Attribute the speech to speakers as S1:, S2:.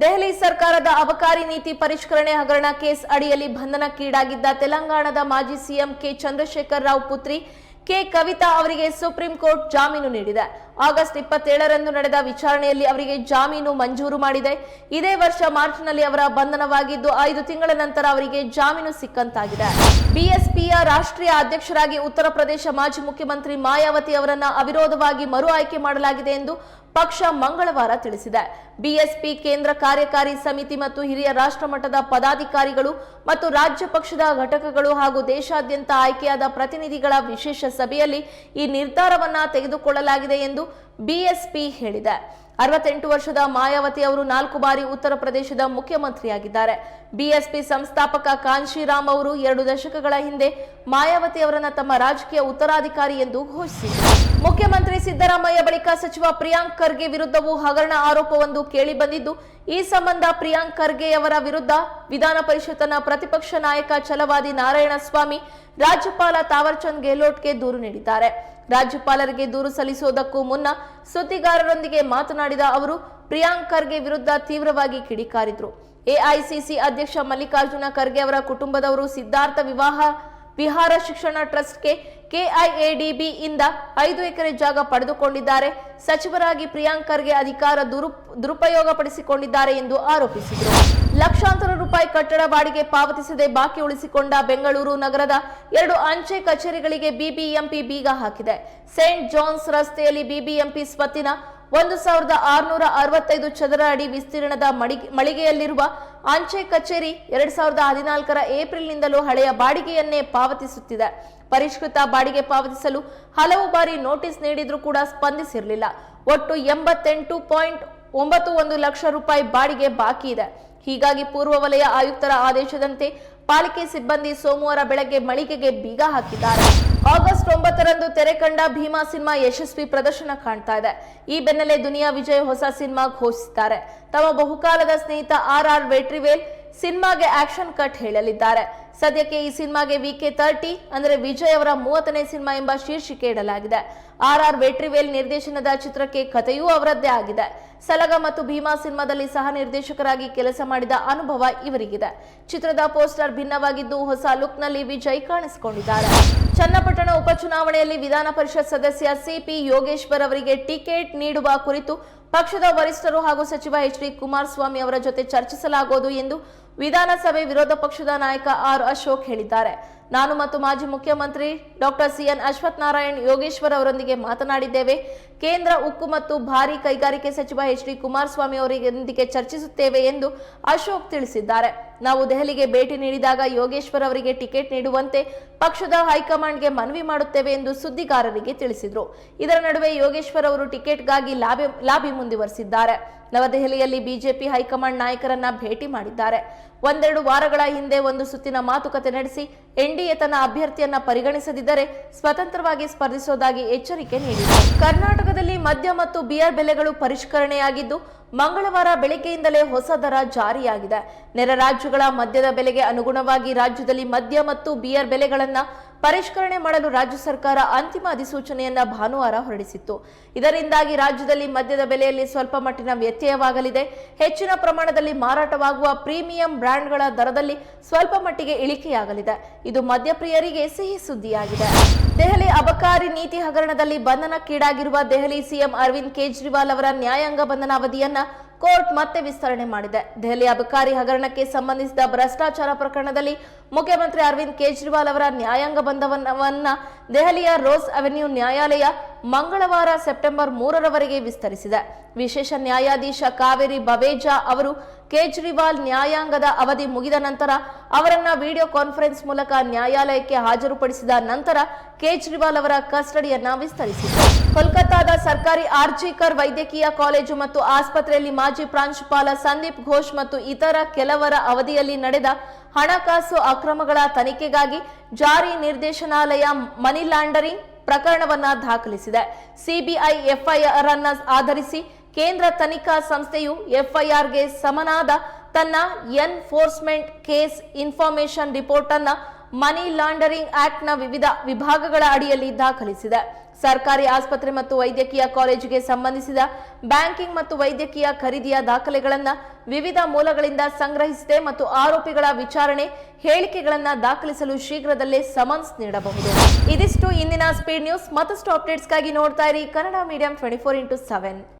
S1: ದೆಹಲಿ ಸರ್ಕಾರದ ಅಬಕಾರಿ ನೀತಿ ಪರಿಷ್ಕರಣೆ ಹಗರಣ ಕೇಸ್ ಅಡಿಯಲ್ಲಿ ಬಂಧನಕ್ಕೀಡಾಗಿದ್ದ ತೆಲಂಗಾಣದ ಮಾಜಿ ಸಿಎಂ ಕೆ ಚಂದ್ರಶೇಖರ್ ರಾವ್ ಪುತ್ರಿ ಕೆ ಕವಿತಾ ಅವರಿಗೆ ಸುಪ್ರೀಂ ಕೋರ್ಟ್ ಜಾಮೀನು ನೀಡಿದೆ. ಆಗಸ್ಟ್ ಇಪ್ಪತ್ತೇಳರಂದು ನಡೆದ ವಿಚಾರಣೆಯಲ್ಲಿ ಅವರಿಗೆ ಜಾಮೀನು ಮಂಜೂರು ಮಾಡಿದೆ. ಇದೇ ವರ್ಷ ಮಾರ್ಚ್ನಲ್ಲಿ ಅವರ ಬಂಧನವಾಗಿದ್ದು ಐದು ತಿಂಗಳ ನಂತರ ಅವರಿಗೆ ಜಾಮೀನು ಸಿಕ್ಕಂತಾಗಿದೆ. ಬಿಎಸ್ಪಿಯ ರಾಷ್ಟ್ರೀಯ ಅಧ್ಯಕ್ಷರಾಗಿ ಉತ್ತರ ಪ್ರದೇಶ ಮಾಜಿ ಮುಖ್ಯಮಂತ್ರಿ ಮಾಯಾವತಿ ಅವರನ್ನ ಅವಿರೋಧವಾಗಿ ಮರು ಆಯ್ಕೆ ಮಾಡಲಾಗಿದೆ ಎಂದು ಪಕ್ಷ ಮಂಗಳವಾರ ತಿಳಿಸಿದೆ. ಬಿಎಸ್ಪಿ ಕೇಂದ್ರ ಕಾರ್ಯಕಾರಿ ಸಮಿತಿ ಮತ್ತು ಹಿರಿಯ ರಾಷ್ಟ್ರ ಮಟ್ಟದ ಪದಾಧಿಕಾರಿಗಳು ಮತ್ತು ರಾಜ್ಯ ಪಕ್ಷದ ಘಟಕಗಳು ಹಾಗೂ ದೇಶಾದ್ಯಂತ ಆಯ್ಕೆಯಾದ ಪ್ರತಿನಿಧಿಗಳ ವಿಶೇಷ ಸಭೆಯಲ್ಲಿ ಈ ನಿರ್ಧಾರವನ್ನ ತೆಗೆದುಕೊಳ್ಳಲಾಗಿದೆ ಎಂದು ಬಿಎಸ್ಪಿ ಹೇಳಿದೆ. ಅರವತ್ತೆಂಟು ವರ್ಷದ ಮಾಯಾವತಿ ಅವರು ನಾಲ್ಕು ಬಾರಿ ಉತ್ತರ ಪ್ರದೇಶದ ಮುಖ್ಯಮಂತ್ರಿಯಾಗಿದ್ದಾರೆ. ಬಿಎಸ್ಪಿ ಸಂಸ್ಥಾಪಕ ಕಾಂಶಿರಾಮ್ ಅವರು ಎರಡು ದಶಕಗಳ ಹಿಂದೆ ಮಾಯಾವತಿ ಅವರನ್ನ ತಮ್ಮ ರಾಜಕೀಯ ಉತ್ತರಾಧಿಕಾರಿ ಎಂದು ಘೋಷಿಸಿದರು ಮುಖ್ಯಮಂತ್ರಿ ಸಿದ್ದರಾಮಯ್ಯ ಬಳಿಕ ಸಚಿವ ಪ್ರಿಯಾಂಕ್ ಖರ್ಗೆ ವಿರುದ್ಧವೂ ಹಗರಣ ಆರೋಪವೊಂದು ಕೇಳಿ ಬಂದಿದ್ದು, ಈ ಸಂಬಂಧ ಪ್ರಿಯಾಂಕ್ ಖರ್ಗೆಯವರ ವಿರುದ್ಧ ವಿಧಾನ ಪರಿಷತ್ನ ಪ್ರತಿಪಕ್ಷ ನಾಯಕ ಛಲವಾದಿ ನಾರಾಯಣಸ್ವಾಮಿ ರಾಜ್ಯಪಾಲ ತಾವರ್ಚಂದ್ ಗೆಹ್ಲೋಟ್ಗೆ ದೂರು ನೀಡಿದ್ದಾರೆ. ರಾಜ್ಯಪಾಲರಿಗೆ ದೂರು ಸಲ್ಲಿಸುವುದಕ್ಕೂ ಮುನ್ನ ಸುದ್ದಿಗಾರರೊಂದಿಗೆ ಮಾತನಾಡಿದ ಅವರು, ಪ್ರಿಯಾಂಕ್ ಖರ್ಗೆ ವಿರುದ್ಧ ತೀವ್ರವಾಗಿ ಕಿಡಿಕಾರಿದ್ರು. ಎಐಸಿಸಿ ಅಧ್ಯಕ್ಷ ಮಲ್ಲಿಕಾರ್ಜುನ ಖರ್ಗೆ ಅವರ ಕುಟುಂಬದವರು ಸಿದ್ಧಾರ್ಥ ವಿವಾಹ, ವಿಹಾರ ಶಿಕ್ಷಣ ಟ್ರಸ್ಟ್ಗೆ ಕೆಐಎಡಿಬಿ ಇಂದ ಐದು ಎಕರೆ ಜಾಗ ಪಡೆದುಕೊಂಡಿದ್ದಾರೆ. ಸಚಿವರಾಗಿ ಪ್ರಿಯಾಂಕ್ ಖರ್ಗೆ ಅಧಿಕಾರ ದುರು, ದುರುಪಯೋಗಪಡಿಸಿಕೊಂಡಿದ್ದಾರೆ ಎಂದು ಆರೋಪಿಸಿದರು. ಲಕ್ಷಾಂತರ ರೂಪಾಯಿ ಕಟ್ಟಡ ಬಾಡಿಗೆ ಪಾವತಿಸದೆ ಬಾಕಿ ಉಳಿಸಿಕೊಂಡ ಬೆಂಗಳೂರು ನಗರದ ಎರಡು ಅಂಚೆ ಕಚೇರಿಗಳಿಗೆ ಬಿಬಿಎಂಪಿ ಬೀಗ ಹಾಕಿದೆ. ಸೇಂಟ್ ಜಾನ್ಸ್ ರಸ್ತೆಯಲ್ಲಿ ಬಿಬಿಎಂಪಿ ಸ್ವತ್ತಿನ ಒಂದು ಸಾವಿರದ ಆರುನೂರ ಅರವತ್ತೈದು ಚದರ ಅಡಿ ವಿಸ್ತೀರ್ಣದ ಮಳಿಗೆಯಲ್ಲಿರುವ ಅಂಚೆ ಕಚೇರಿ ಎರಡ್ ಸಾವಿರದ ಹದಿನಾಲ್ಕರ ಏಪ್ರಿಲ್ನಿಂದಲೂ ಹಳೆಯ ಬಾಡಿಗೆಯನ್ನೇ ಪಾವತಿಸುತ್ತಿದೆ. ಪರಿಷ್ಕೃತ ಬಾಡಿಗೆ ಪಾವತಿಸಲು ಹಲವು ಬಾರಿ ನೋಟಿಸ್ ನೀಡಿದ್ರೂ ಕೂಡ ಸ್ಪಂದಿಸಿರಲಿಲ್ಲ. ಒಟ್ಟು ಎಂಬತ್ತೆಂಟು ಪಾಯಿಂಟ್ ಒಂಬತ್ತು ಒಂದು ಲಕ್ಷ ರೂಪಾಯಿ ಬಾಡಿಗೆ ಬಾಕಿ ಇದೆ. ಹೀಗಾಗಿ ಪೂರ್ವ ವಲಯ ಆಯುಕ್ತರ ಆದೇಶದಂತೆ ಪಾಲಿಕೆ ಸಿಬ್ಬಂದಿ ಸೋಮವಾರ ಬೆಳಗ್ಗೆ ಮಳಿಗೆಗೆ ಬೀಗ ಹಾಕಿದ್ದಾರೆ. ಆಗಸ್ಟ್ ಒಂಬತ್ತರಂದು ತೆರೆ ಕಂಡ ಭೀಮಾ ಸಿನಿಮಾ ಯಶಸ್ವಿ ಪ್ರದರ್ಶನ ಕಾಣ್ತಾ ಇದೆ. ಈ ಬೆನ್ನಲ್ಲೇ ದುನಿಯಾ ವಿಜಯ್ ಹೊಸ ಸಿನಿಮಾ ಘೋಷಿಸಿದ್ದಾರೆ. ತಮ್ಮ ಬಹುಕಾಲದ ಸ್ನೇಹಿತ ಆರ್ ಆರ್ ವೆಟ್ರಿವೇಲ್ ಸಿನಿಮಾಗೆ ಆಕ್ಷನ್ ಕಟ್ ಹೇಳಲಿದ್ದಾರೆ. ಸದ್ಯಕ್ಕೆ ಈ ಸಿನಿಮಾಗೆ ವಿಕೆ ತರ್ಟಿ ಅಂದರೆ ವಿಜಯ್ ಅವರ ಮೂವತ್ತನೇ ಸಿನಿಮಾ ಎಂಬ ಶೀರ್ಷಿಕೆ ಇಡಲಾಗಿದೆ. ಆರ್ ಆರ್ ವೆಟ್ರಿವೇಲ್ ನಿರ್ದೇಶನದ ಚಿತ್ರಕ್ಕೆ ಕಥೆಯೂ ಅವರದ್ದೇ ಆಗಿದೆ. ಸಲಗ ಮತ್ತು ಭೀಮಾ ಸಿನಿಮಾದಲ್ಲಿ ಸಹ ನಿರ್ದೇಶಕರಾಗಿ ಕೆಲಸ ಮಾಡಿದ ಅನುಭವ ಇವರಿಗಿದೆ. ಚಿತ್ರದ ಪೋಸ್ಟರ್ ಭಿನ್ನವಾಗಿದ್ದು ಹೊಸ ಲುಕ್ನಲ್ಲಿ ವಿಜಯ್ ಕಾಣಿಸಿಕೊಂಡಿದ್ದಾರೆ. ಚನ್ನಪಟ್ಟಣ ಉಪಚುನಾವಣೆಯಲ್ಲಿ ವಿಧಾನ ಪರಿಷತ್ ಸದಸ್ಯ ಸಿಪಿ ಯೋಗೇಶ್ವರ್ ಅವರಿಗೆ ಟಿಕೆಟ್ ನೀಡುವ ಕುರಿತು ಪಕ್ಷದ ವರಿಷ್ಠರು ಹಾಗೂ ಸಚಿವ ಎಚ್ ಡಿ ಕುಮಾರಸ್ವಾಮಿ ಅವರ ಜೊತೆ ಚರ್ಚಿಸಲಾಗುವುದು ಎಂದು ವಿಧಾನಸಭೆ ವಿರೋಧ ಪಕ್ಷದ ನಾಯಕ ಆರ್ ಅಶೋಕ್ ಹೇಳಿದ್ದಾರೆ. ನಾನು ಮತ್ತು ಮಾಜಿ ಮುಖ್ಯಮಂತ್ರಿ ಡಾಕ್ಟರ್ ಸಿಎನ್ ಅಶ್ವಥ್ ನಾರಾಯಣ್ ಯೋಗೇಶ್ವರ್ ಅವರೊಂದಿಗೆ ಮಾತನಾಡಿದ್ದೇವೆ. ಕೇಂದ್ರ ಉಕ್ಕು ಮತ್ತು ಭಾರಿ ಕೈಗಾರಿಕೆ ಸಚಿವ ಎಚ್ ಡಿ ಕುಮಾರಸ್ವಾಮಿ ಅವರೊಂದಿಗೆ ಚರ್ಚಿಸುತ್ತೇವೆ ಎಂದು ಅಶೋಕ್ ತಿಳಿಸಿದ್ದಾರೆ. ನಾವು ದೆಹಲಿಗೆ ಭೇಟಿ ನೀಡಿದಾಗ ಯೋಗೇಶ್ವರ್ ಅವರಿಗೆ ಟಿಕೆಟ್ ನೀಡುವಂತೆ ಪಕ್ಷದ ಹೈಕಮಾಂಡ್ಗೆ ಮನವಿ ಮಾಡುತ್ತೇವೆ ಎಂದು ಸುದ್ದಿಗಾರರಿಗೆ ತಿಳಿಸಿದರು. ಇದರ ನಡುವೆ ಯೋಗೇಶ್ವರ್ ಅವರು ಟಿಕೆಟ್ಗಾಗಿ ಲಾಬಿ ಲಾಬಿ ಮುಂದುವರೆಸಿದ್ದಾರೆ. ನವದೆಹಲಿಯಲ್ಲಿ ಬಿಜೆಪಿ ಹೈಕಮಾಂಡ್ ನಾಯಕರನ್ನ ಭೇಟಿ ಮಾಡಿದ್ದಾರೆ. ಒಂದೆರಡು ವಾರಗಳ ಹಿಂದೆ ಒಂದು ಸುತ್ತಿನ ಮಾತುಕತೆ ನಡೆಸಿ ಎನ್ಡಿಎ ತನ್ನ ಅಭ್ಯರ್ಥಿಯನ್ನ ಪರಿಗಣಿಸದಿದ್ದರೆ ಸ್ವತಂತ್ರವಾಗಿ ಸ್ಪರ್ಧಿಸೋದಾಗಿ ಎಚ್ಚರಿಕೆ ನೀಡಿದೆ. ಕರ್ನಾಟಕದಲ್ಲಿ ಮದ್ಯ ಮತ್ತು ಬಿಯರ್ ಬೆಲೆಗಳು ಪರಿಷ್ಕರಣೆಯಾಗಿದ್ದು, ಮಂಗಳವಾರ ಬೆಳಗ್ಗೆಯಿಂದಲೇ ಹೊಸ ದರ ಜಾರಿಯಾಗಿದೆ. ನೆರೆ ರಾಜ್ಯಗಳ ಮದ್ಯದ ಬೆಲೆಗೆ ಅನುಗುಣವಾಗಿ ರಾಜ್ಯದಲ್ಲಿ ಮದ್ಯ ಮತ್ತು ಬಿಯರ್ ಬೆಲೆಗಳನ್ನ ಪರಿಷ್ಕರಣೆ ಮಾಡಲು ರಾಜ್ಯ ಸರ್ಕಾರ ಅಂತಿಮ ಅಧಿಸೂಚನೆಯನ್ನ ಭಾನುವಾರ ಹೊರಡಿಸಿತ್ತು. ಇದರಿಂದಾಗಿ ರಾಜ್ಯದಲ್ಲಿ ಮದ್ಯದ ಬೆಲೆಯಲ್ಲಿ ಸ್ವಲ್ಪ ಮಟ್ಟಿನ ವ್ಯತ್ಯಯವಾಗಲಿದೆ. ಹೆಚ್ಚಿನ ಪ್ರಮಾಣದಲ್ಲಿ ಮಾರಾಟವಾಗುವ ಪ್ರೀಮಿಯಂ ಬ್ರ್ಯಾಂಡ್ಗಳ ದರದಲ್ಲಿ ಸ್ವಲ್ಪ ಮಟ್ಟಿಗೆ ಇಳಿಕೆಯಾಗಲಿದೆ. ಇದು ಮದ್ಯಪ್ರಿಯರಿಗೆ ಸಿಹಿ ಸುದ್ದಿಯಾಗಿದೆ. ದೆಹಲಿ ಅಬಕಾರಿ ನೀತಿ ಹಗರಣದಲ್ಲಿ ಬಂಧನಕ್ಕೀಡಾಗಿರುವ ದೆಹಲಿ ಸಿಎಂ ಅರವಿಂದ್ ಕೇಜ್ರಿವಾಲ್ ಅವರ ನ್ಯಾಯಾಂಗ ಬಂಧನ ಅವಧಿಯನ್ನ ಕೋರ್ಟ್ ಮತ್ತೆ ವಿಸ್ತರಣೆ ಮಾಡಿದೆ. ದೆಹಲಿ ಅಬಕಾರಿ ಹಗರಣಕ್ಕೆ ಸಂಬಂಧಿಸಿದ ಭ್ರಷ್ಟಾಚಾರ ಪ್ರಕರಣದಲ್ಲಿ ಮುಖ್ಯಮಂತ್ರಿ ಅರವಿಂದ್ ಕೇಜ್ರಿವಾಲ್ ಅವರ ನ್ಯಾಯಾಂಗ ಬಂಧನವನ್ನ ದೆಹಲಿಯ ರೋಸ್ ಅವೆನ್ಯೂ ನ್ಯಾಯಾಲಯ ಮಂಗಳವಾರ ಸೆಪ್ಟೆಂಬರ್ ಮೂರರವರೆಗೆ ವಿಸ್ತರಿಸಿದೆ. ವಿಶೇಷ ನ್ಯಾಯಾಧೀಶ ಕಾವೇರಿ ಬಬೇಜಾ ಅವರು ಕೇಜ್ರಿವಾಲ್ ನ್ಯಾಯಾಂಗದ ಅವಧಿ ಮುಗಿದ ನಂತರ ಅವರನ್ನ ವಿಡಿಯೋ ಕಾನ್ಫರೆನ್ಸ್ ಮೂಲಕ ನ್ಯಾಯಾಲಯಕ್ಕೆ ಹಾಜರುಪಡಿಸಿದ ನಂತರ ಕೇಜ್ರಿವಾಲ್ ಅವರ ಕಸ್ಟಡಿಯನ್ನ ವಿಸ್ತರಿಸಿದೆ. ಕೋಲ್ಕತ್ತಾದ ಸರ್ಕಾರಿ ಆರ್ಜಿಕರ್ ವೈದ್ಯಕೀಯ ಕಾಲೇಜು ಮತ್ತು ಆಸ್ಪತ್ರೆಯಲ್ಲಿ ಮಾಜಿ ಪ್ರಾಂಶುಪಾಲ ಸಂದೀಪ್ ಘೋಷ್ ಮತ್ತು ಇತರ ಕೆಲವರ ಅವಧಿಯಲ್ಲಿ ನಡೆದ ಹಣಕಾಸು ಅಕ್ರಮಗಳ ತನಿಖೆಗಾಗಿ ಜಾರಿ ನಿರ್ದೇಶನಾಲಯ ಮನಿ ಲಾಂಡರಿಂಗ್ ಪ್ರಕರಣವನ್ನ ದಾಖಲಿಸಿದೆ. ಸಿಬಿಐ ಎಫ್ಐಆರ್ ಅನ್ನ ಆಧರಿಸಿ ಕೇಂದ್ರ ತನಿಖಾ ಸಂಸ್ಥೆಯು ಎಫ್ಐಆರ್ಗೆ ಸಮನಾದ ತನ್ನ ಎನ್ಫೋರ್ಸ್ಮೆಂಟ್ ಕೇಸ್ ಇನ್ಫಾರ್ಮೇಷನ್ ರಿಪೋರ್ಟ್ ಅನ್ನ ಮನಿ ಲಾಂಡರಿಂಗ್ ಆಕ್ಟ್ನ ವಿವಿಧ ವಿಭಾಗಗಳ ಅಡಿಯಲ್ಲಿ ದಾಖಲಿಸಿದೆ. ಸರ್ಕಾರಿ ಆಸ್ಪತ್ರೆ ಮತ್ತು ವೈದ್ಯಕೀಯ ಕಾಲೇಜಿಗೆ ಸಂಬಂಧಿಸಿದ ಬ್ಯಾಂಕಿಂಗ್ ಮತ್ತು ವೈದ್ಯಕೀಯ ಖರೀದಿಯ ದಾಖಲೆಗಳನ್ನು ವಿವಿಧ ಮೂಲಗಳಿಂದ ಸಂಗ್ರಹಿಸಿದೆ ಮತ್ತು ಆರೋಪಿಗಳ ವಿಚಾರಣೆ, ಹೇಳಿಕೆಗಳನ್ನು ದಾಖಲಿಸಲು ಶೀಘ್ರದಲ್ಲೇ ಸಮನ್ಸ್ ನೀಡಬಹುದು. ಇದಿಷ್ಟು ಇಂದಿನ ಸ್ಪೀಡ್ ನ್ಯೂಸ್ ಮತ್ತಷ್ಟು ಅಪ್ಡೇಟ್ಸ್ಗಾಗಿ ನೋಡ್ತಾ ಇರಿ Kannada medium twenty four into seven